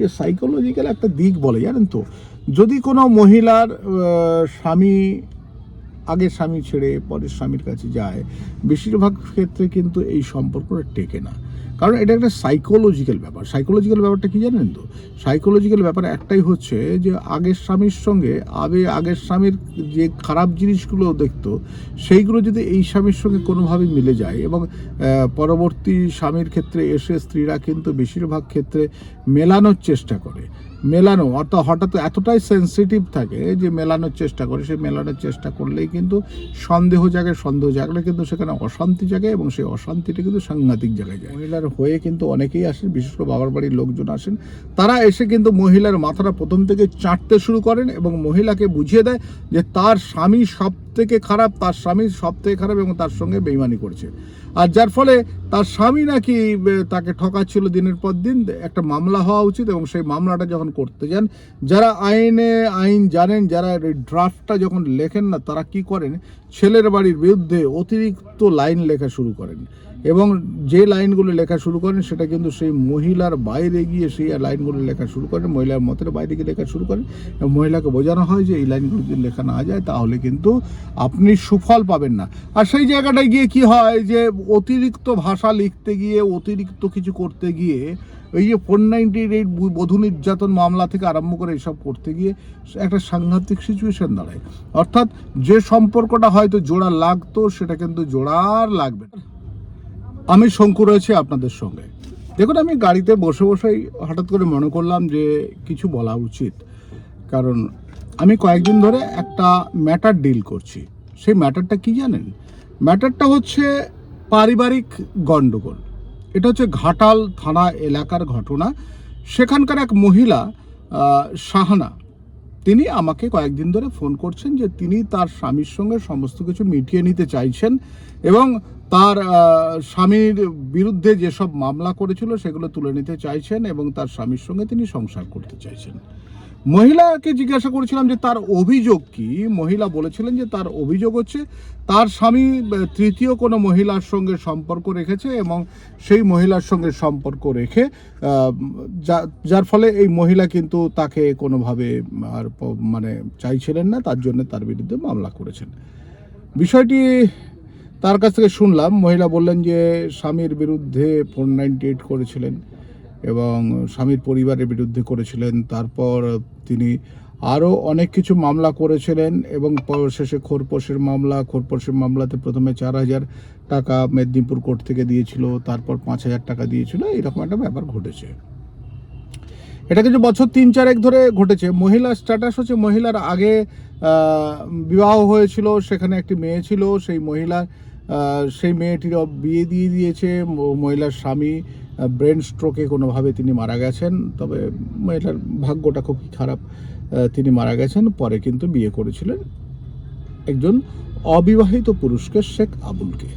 যে সাইকোলজিক্যাল একটা দিক বলে, জানেন তো? যদি কোনো মহিলার স্বামী, আগের স্বামী ছেড়ে পরের স্বামীর কাছে যায়, বেশিরভাগ ক্ষেত্রে কিন্তু এই সম্পর্কটা টেকে না। কারণ এটা একটা সাইকোলজিক্যাল ব্যাপার। সাইকোলজিক্যাল ব্যাপারটা কি জানেন তো? সাইকোলজিক্যাল ব্যাপার একটাই হচ্ছে যে, আগের স্বামীর সঙ্গে আবে আগের স্বামীর যে খারাপ জিনিসগুলো দেখতো, সেইগুলো যদি এই স্বামীর সঙ্গে কোনোভাবে মিলে যায় এবং পরবর্তী স্বামীর ক্ষেত্রে এসে স্ত্রীরা কিন্তু বেশিরভাগ ক্ষেত্রে মেলানোর চেষ্টা করে। মেলানো অর্থাৎ হঠাৎ এতটাই সেন্সিটিভ থাকে যে মেলানোর চেষ্টা করে সে মেলানোর চেষ্টা করলেই কিন্তু সন্দেহ জায়গায় সন্দেহ জাগলে কিন্তু সেখানে অশান্তি জাগে এবং সেই অশান্তিটা কিন্তু সাংঘাতিক জায়গায় যায়। মহিলার হয়ে কিন্তু অনেকেই আসেন বিশেষ করে বাবার বাড়ির লোকজন আসেন। তারা এসে কিন্তু মহিলার মাথাটা প্রথম থেকে চাটতে শুরু করেন এবং মহিলাকে বুঝিয়ে দেয় যে তার স্বামী সব থেকে খারাপ তার স্বামী সব থেকে খারাপ এবং তার সঙ্গে বেইমানি করছে। আর যার ফলে তার স্বামী নাকি তাকে ঠকাচ্ছিল দিনের পর দিন। একটা মামলা হওয়া উচিত এবং সেই মামলাটা যখন করতে যান, যারা আইনে আইন জানেন, যারা ড্রাফটটা যখন লেখেন না, তারা কি করেন? ছেলের বাড়ির বিরুদ্ধে অতিরিক্ত লাইন লেখা শুরু করেন। এবং যে লাইনগুলো লেখা শুরু করেন, সেটা কিন্তু সেই মহিলার বাইরে গিয়ে সেই লাইনগুলো লেখা শুরু করেন, মহিলার মতের বাইরে গিয়ে লেখা শুরু করেন। এবং মহিলাকে বোঝানো হয় যে এই লাইনগুলো যদি লেখা না যায়, তাহলে কিন্তু আপনি সুফল পাবেন না। আর সেই জায়গাটায় গিয়ে কি হয় যে অতিরিক্ত ভাষা লিখতে গিয়ে, অতিরিক্ত কিছু করতে গিয়ে, এই যে ফোর নাইনটি এইট বধূ নির্যাতন মামলা থেকে আরম্ভ করে এসব করতে গিয়ে একটা সাংঘাতিক সিচুয়েশন দাঁড়ায়। অর্থাৎ যে সম্পর্কটা হয়তো জোড়া লাগতো, সেটা কিন্তু জোড়ার লাগবে না। আমি শঙ্কু রয়েছি আপনাদের সঙ্গে। দেখুন, আমি গাড়িতে বসে বসেই হঠাৎ করে মনে করলাম যে কিছু বলা উচিত। কারণ আমি কয়েকদিন ধরে একটা ম্যাটার ডিল করছি। সেই ম্যাটারটা কি জানেন? ম্যাটারটা হচ্ছে পারিবারিক গণ্ডগোল এটা হচ্ছে ঘাটাল থানা এলাকার ঘটনা। সেখানকার এক মহিলা শাহানা তিনি আমাকে কয়েকদিন ধরে ফোন করছেন যে তিনি তার স্বামীর সঙ্গে সমস্ত কিছু মিটিয়ে নিতে চাইছেন এবং তার স্বামীর বিরুদ্ধে যেসব মামলা করেছিল সেগুলো তুলে নিতে চাইছেন এবং তার স্বামীর সঙ্গে তিনি সংসার করতে চাইছেন। মহিলাকে জিজ্ঞাসা করেছিলাম যে তার অভিযোগ কি? মহিলা বলেছিলেন যে তার অভিযোগ হচ্ছে তার স্বামী তৃতীয় কোনো মহিলার সঙ্গে সম্পর্ক রেখেছে এবং সেই মহিলার সঙ্গে সম্পর্ক রেখে যার ফলে এই মহিলা কিন্তু তাকে কোনোভাবে আর মানে চাইছিলেন না, তার জন্য তার বিরুদ্ধে মামলা করেছেন। বিষয়টি তার কাছ থেকে শুনলাম। মহিলা বললেন যে স্বামীর বিরুদ্ধে ফোর নাইনটি এইট করেছিলেন। এবং স্বামীর পরিবারের বিরুদ্ধে করেছিলেন। তারপর তিনি আরও অনেক কিছু মামলা করেছিলেন এবং শেষে খোরপোশের মামলা, খোরপোশের মামলাতে প্রথমে চার হাজার টাকা মেদিনীপুর কোর্ট থেকে দিয়েছিল, তারপর পাঁচ হাজার টাকা দিয়েছিল এরকম একটা ব্যাপার ঘটেছে। এটা কিছু বছর তিন চারেক ধরে ঘটেছে। মহিলার স্ট্যাটাস হচ্ছে মহিলার আগে বিবাহ হয়েছিল, সেখানে একটি মেয়ে ছিল, সেই মহিলা সেই মেয়েটির বিয়ে দিয়ে দিয়েছে মহিলার স্বামী ব্রেন স্ট্রোকে কোনোভাবে তিনি মারা গেছেন, তবে মহিলার ভাগ্যটা খুব খারাপ তিনি মারা গেছেন, পরে কিন্তু বিয়ে করেছিলেন একজন অবিবাহিত পুরুষকে, শেখ আবুলকে।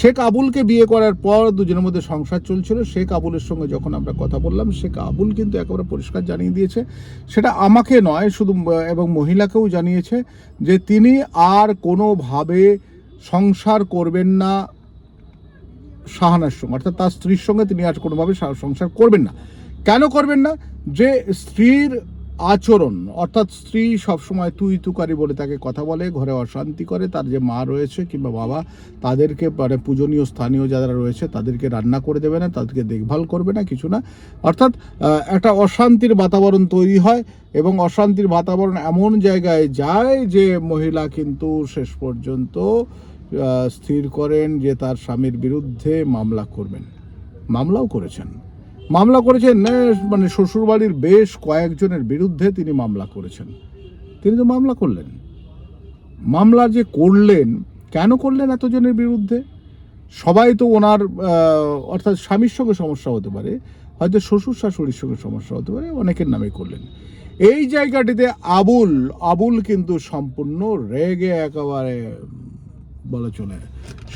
শেখ আবুলকে বিয়ে করার পর দুজনের মধ্যে সংসার চলছিল। শেখ আবুলের সঙ্গে যখন আমরা কথা বললাম, শেখ আবুল কিন্তু একেবারে পরিষ্কার জানিয়ে দিয়েছে, সেটা আমাকে নয়, শুধু এবং মহিলাকেও জানিয়েছে যে তিনি আর কোনোভাবে সংসার করবেন না শাহানার সঙ্গে অর্থাৎ তার স্ত্রীর সঙ্গে তিনি আর কোনোভাবে সংসার করবেন না। কেন করবেন না? যে স্ত্রীর আচরণ, অর্থাৎ স্ত্রী সবসময় তুই তুকারি বলে তাকে কথা বলে, ঘরে অশান্তি করে, তার যে মা রয়েছে কিংবা বাবা, তাদেরকে মানে পূজনীয়, স্থানীয় যারা রয়েছে, তাদেরকে রান্না করে দেবে না, তাদেরকে দেখভাল করবে না, কিছু না। অর্থাৎ একটা অশান্তির বাতাবরণ তৈরি হয় এবং অশান্তির বাতাবরণ এমন জায়গায় যায় যে মহিলা কিন্তু শেষ পর্যন্ত স্থির করেন যে তার স্বামীর বিরুদ্ধে মামলা করবেন। মামলাও করেছেন। মামলা করেছেন মানে শ্বশুরবাড়ির বেশ কয়েকজনের বিরুদ্ধে তিনি মামলা করেছেন। তিনি তো মামলা করলেন। মামলা যে করলেন, কেন করলেন এতজনের বিরুদ্ধে? সবাই তো ওনার অর্থাৎ স্বামীর সঙ্গে সমস্যা হতে পারে, হয়তো শ্বশুর শাশুড়ির সঙ্গে সমস্যা হতে পারে, অনেকের নামে করলেন। এই জায়গাটিতে আবুল আবুল কিন্তু সম্পূর্ণ রেগে একেবারে বলা চলে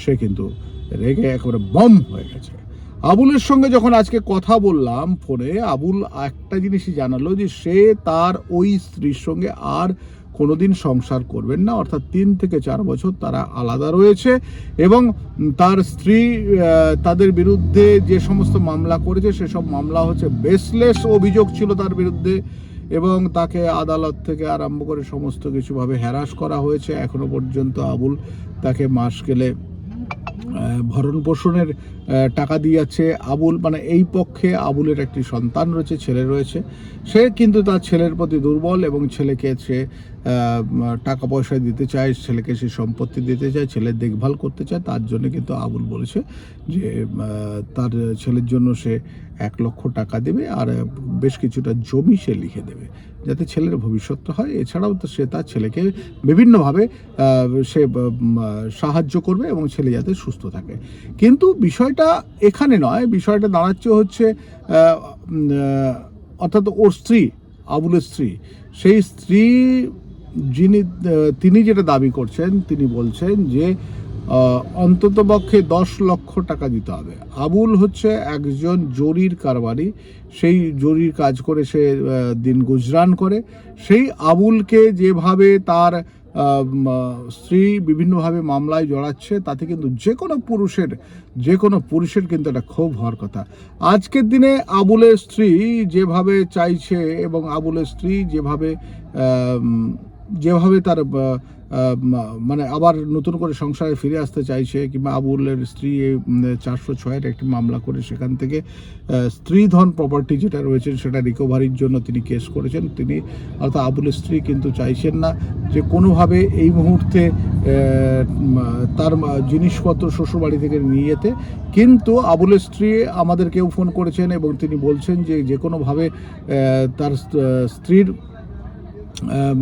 সে কিন্তু রেগে একেবারে বম হয়ে গেছে। আবুলের সঙ্গে যখন আজকে কথা বললাম ফোনে, আবুল একটা জিনিসই জানালো যে সে তার ওই স্ত্রীর সঙ্গে আর কোনোদিন সংসার করবেন না। অর্থাৎ তিন থেকে চার বছর তারা আলাদা রয়েছে এবং তার স্ত্রী তাদের বিরুদ্ধে যে সমস্ত মামলা করেছে, সেসব মামলা হচ্ছে বেসলেস অভিযোগ ছিল তার বিরুদ্ধে এবং তাকে আদালত থেকে আরম্ভ করে সমস্ত কিছুভাবে হ্যারাস করা হয়েছে। এখনও পর্যন্ত আবুল তাকে মাস গেলে ভরণ পোষণের টাকা দিয়ে যাচ্ছে আবুল মানে এই পক্ষে আবুলের একটি সন্তান রয়েছে, ছেলে রয়েছে। সে কিন্তু তার ছেলের প্রতি দুর্বল এবং ছেলেকে সে টাকা পয়সা দিতে চায়, ছেলেকে সে সম্পত্তি দিতে চায়, ছেলের দেখভাল করতে চায়। তার জন্য কিন্তু আবুল বলেছে যে তার ছেলের জন্য সে এক লক্ষ টাকা দেবে আর বেশ কিছুটা জমি সে লিখে দেবে যাতে ছেলের ভবিষ্যৎটা হয়। এছাড়াও তো সে তার ছেলেকে বিভিন্নভাবে সে সাহায্য করবে এবং ছেলে যাতে সুস্থ থাকে। কিন্তু বিষয়টা এখানে নয়, বিষয়টা দাঁড়াচ্ছে হচ্ছে অর্থাৎ ওর স্ত্রী, আবুলের স্ত্রী। সেই স্ত্রী যিনি তিনি যেটা দাবি করছেন, তিনি বলছেন যে অন্ততপক্ষে দশ লক্ষ টাকা দিতে হবে। আবুল হচ্ছে একজন জরির কারবারি। সেই জরির কাজ করে সে দিন গুজরান করে। সেই আবুলকে যেভাবে তার স্ত্রী বিভিন্নভাবে মামলায় জড়াচ্ছে, তাতে কিন্তু যে কোনো পুরুষের, যে কোনো পুরুষের কিন্তু এটা ক্ষোভ হওয়ার কথা। আজকের দিনে আবুলের স্ত্রী যেভাবে চাইছে এবং আবুলের স্ত্রী যেভাবে যেভাবে তার মানে আবার নতুন করে সংসারে ফিরে আসতে চাইছে কিংবা আবুলের স্ত্রী চারশো ছয়ের একটি মামলা করে সেখান থেকে আহ, স্ত্রীধন প্রপার্টি যেটা রয়েছে সেটা রিকভারির জন্য তিনি কেস করেছেন। তিনি অর্থাৎ আবুলের স্ত্রী কিন্তু চাইছেন না যে কোনোভাবে এই মুহূর্তে তার জিনিসপত্র শ্বশুরবাড়ি থেকে নিয়ে যেতে। কিন্তু আবুলের স্ত্রী আমাদেরকেও ফোন করেছেন এবং তিনি বলছেন যে যে কোনোভাবে তার স্ত্রীর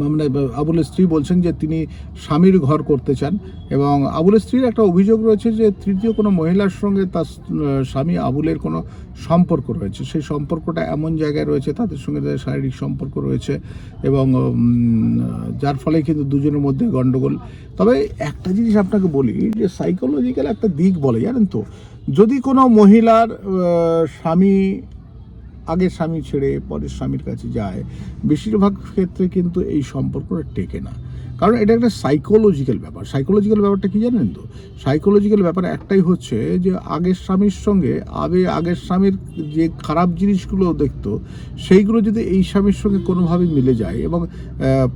মানে আবুলের স্ত্রী বলছেন যে তিনি স্বামীর ঘর করতে চান এবং আবুলের স্ত্রীর একটা অভিযোগ রয়েছে যে তৃতীয় কোনো মহিলার সঙ্গে তার স্বামী আবুলের কোনো সম্পর্ক রয়েছে। সেই সম্পর্কটা এমন জায়গায় রয়েছে, তাদের সঙ্গে তাদের শারীরিক সম্পর্ক রয়েছে এবং যার ফলে কিন্তু দুজনের মধ্যে গণ্ডগোল তবে একটা জিনিস আপনাকে বলি, যে সাইকোলজিক্যাল একটা দিক বলে, জানেন তো? যদি কোনো মহিলার স্বামী আগের স্বামী ছেড়ে পরের স্বামীর কাছে যায়, বেশিরভাগ ক্ষেত্রে কিন্তু এই সম্পর্কটা টেকে না। কারণ এটা একটা সাইকোলজিক্যাল ব্যাপার। সাইকোলজিক্যাল ব্যাপারটা কি জানেন তো? সাইকোলজিক্যাল ব্যাপার একটাই হচ্ছে যে, আগের স্বামীর সঙ্গে আবে আগের স্বামীর যে খারাপ জিনিসগুলো দেখতো, সেইগুলো যদি এই স্বামীর সঙ্গে কোনোভাবে মিলে যায় এবং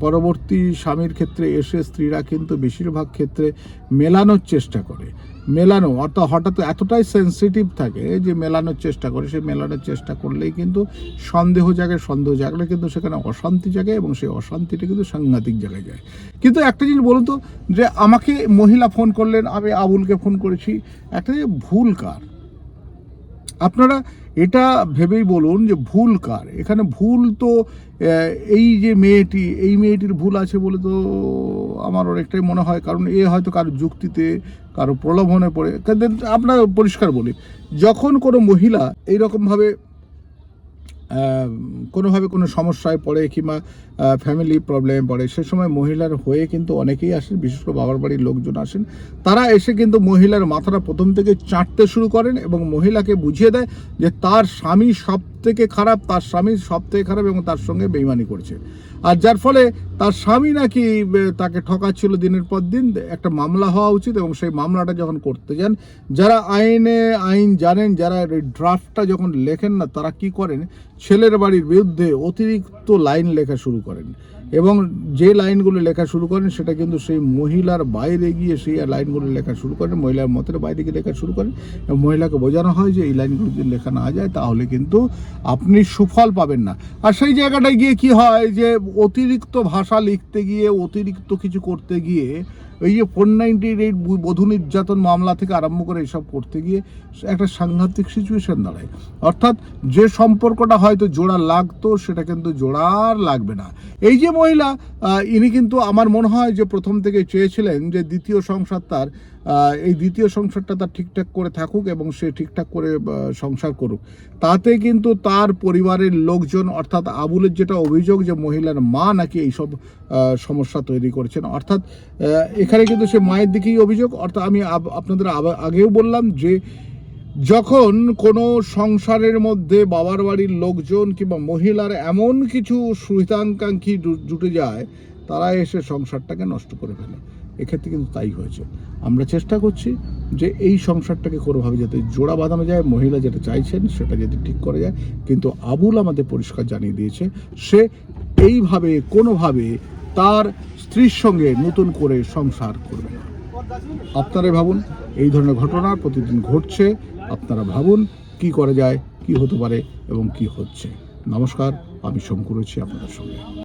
পরবর্তী স্বামীর ক্ষেত্রে এসে স্ত্রীরা কিন্তু বেশিরভাগ ক্ষেত্রে মেলানোর চেষ্টা করে। মেলানো, অর্থাৎ হঠাৎ এতটাই সেন্সিটিভ থাকে যে মেলানোর চেষ্টা করে সে মেলানোর চেষ্টা করলেই কিন্তু সন্দেহ জাগে, সন্দেহ জাগলে কিন্তু সেখানে অশান্তি জাগে এবং সেই অশান্তিটা কিন্তু সাংঘাতিক জায়গায় যায়। কিন্তু একটা জিনিস বলুন তো, যে আমাকে মহিলা ফোন করলেন, আমি আবুলকে ফোন করেছি, একটা ভুল কার আপনারা এটা ভেবেই বলুন যে ভুল কার? এখানে ভুল তো এই যে মেয়েটি, এই মেয়েটির ভুল আছে বলে তো আমার অনেকটাই মনে হয়, কারণ এ হয়তো কারও যুক্তিতে, কারও প্রলোভনে পড়ে। আপনার পরিষ্কার বলি, যখন কোনো মহিলা এইরকমভাবে কোনোভাবে কোনো সমস্যায় পড়ে কিংবা ফ্যামিলি প্রবলেমে পড়ে, সে সময় মহিলার হয়ে কিন্তু অনেকেই আসেন, বিশেষ করে বাবার বাড়ির লোকজন আসেন। তারা এসে কিন্তু মহিলার মাথাটা প্রথম থেকে চাটতে শুরু করেন এবং মহিলাকে বুঝিয়ে দেয় যে তার স্বামী সব থেকে খারাপ, তার স্বামী সব থেকে খারাপ এবং তার সঙ্গে বেইমানি করছে। আর যার ফলে তার স্বামী নাকি তাকে ঠকাচ্ছিল দিনের পর দিন। একটা মামলা হওয়া উচিত এবং সেই মামলাটা যখন করতে যান, যারা আইনে আইন জানেন, যারা ড্রাফটটা যখন লেখেন না, তারা কি করেন? ছেলের বাড়ির বিরুদ্ধে অতিরিক্ত লাইন লেখা শুরু করেন। এবং যে লাইনগুলো লেখা শুরু করেন, সেটা কিন্তু সেই মহিলার বাইরে গিয়ে সেই লাইনগুলো লেখা শুরু করেন, মহিলার মতের বাইরে গিয়ে লেখা শুরু করেন। এবং মহিলাকে বোঝানো হয় যে এই লাইনগুলো যদি লেখা না যায়, তাহলে কিন্তু আপনি সুফল পাবেন না। আর সেই জায়গাটায় গিয়ে কি হয় যে অতিরিক্ত ভাষা লিখতে গিয়ে, অতিরিক্ত কিছু করতে গিয়ে এই যে ফোর নাইনটির এই বধূ নির্যাতন মামলা থেকে আরম্ভ করে এসব করতে গিয়ে একটা সাংঘাতিক সিচুয়েশন দাঁড়ায়। অর্থাৎ যে সম্পর্কটা হয়তো জোড়া লাগতো, সেটা কিন্তু জোড়ার লাগবে না। এই যে মহিলা ইনি কিন্তু আমার মনে হয় যে প্রথম থেকে চেয়েছিলেন যে দ্বিতীয় সংসার তার এই দ্বিতীয় সংসারটা তার ঠিকঠাক করে থাকুক এবং সে ঠিকঠাক করে সংসার করুক। তাতে কিন্তু তার পরিবারের লোকজন, অর্থাৎ আবুলের যেটা অভিযোগ যে মহিলার মা নাকি এইসব সমস্যা তৈরি করেছেন, অর্থাৎ এখানে কিন্তু সে মায়ের দিকেই অভিযোগ। অর্থাৎ আমি আপনাদের আগেও বললাম যে যখন কোনো সংসারের মধ্যে বাবার বাড়ির লোকজন কিংবা মহিলার এমন কিছু সুহিতাকাঙ্ক্ষী জুটে যায়, তারা এসে সংসারটাকে নষ্ট করে ফেলে। এক্ষেত্রে কিন্তু তাই হয়েছে। আমরা চেষ্টা করছি যে এই সংসারটাকে কোনোভাবে যাতে জোড়া বাঁধানো যায়, মহিলা যেটা চাইছেন সেটা যাতে ঠিক করা যায়। কিন্তু আবুল আমাদের পরিষ্কার জানিয়ে দিয়েছে, সে এইভাবে, কোনোভাবে তার স্ত্রীর সঙ্গে নতুন করে সংসার করবে না। আপনারাই ভাবুন, এই ধরনের ঘটনা প্রতিদিন ঘটছে। আপনারা ভাবুন, কি করা যায়, কি হতে পারে এবং কি হচ্ছে। নমস্কার, আমি শঙ্কু রয়েছি আপনাদের সঙ্গে।